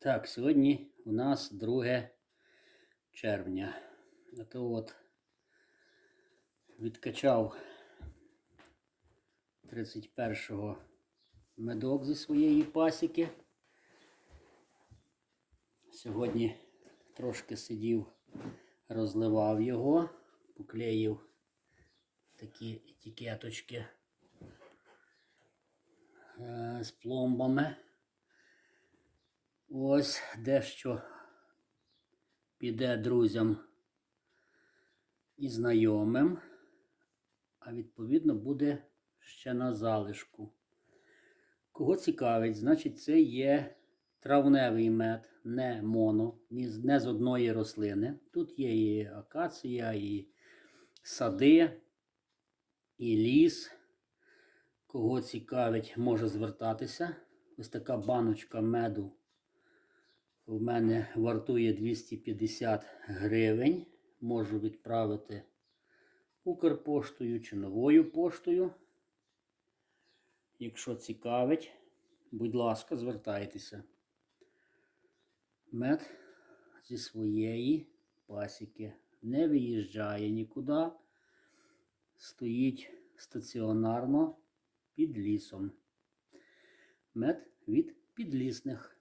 Так, сьогодні у нас 2 червня. А то от відкачав 31-го медок зі своєї пасіки. Сьогодні трошки сидів, розливав його, поклеїв такі етикеточки е, з пломбами. Ось дещо піде друзям і знайомим, а відповідно буде ще на залишку. Кого цікавить, значить, це є травневий мед, не моно, не з одної рослини. Тут є і акація, і сади, і ліс. Кого цікавить, може звертатися. Ось така баночка меду в мене вартує 250 гривень. Можу відправити Укрпоштою чи новою поштою. Якщо цікавить, будь ласка, звертайтеся. Мед зі своєї пасіки не виїжджає нікуди. Стоїть стаціонарно під лісом. Мед від підлісних.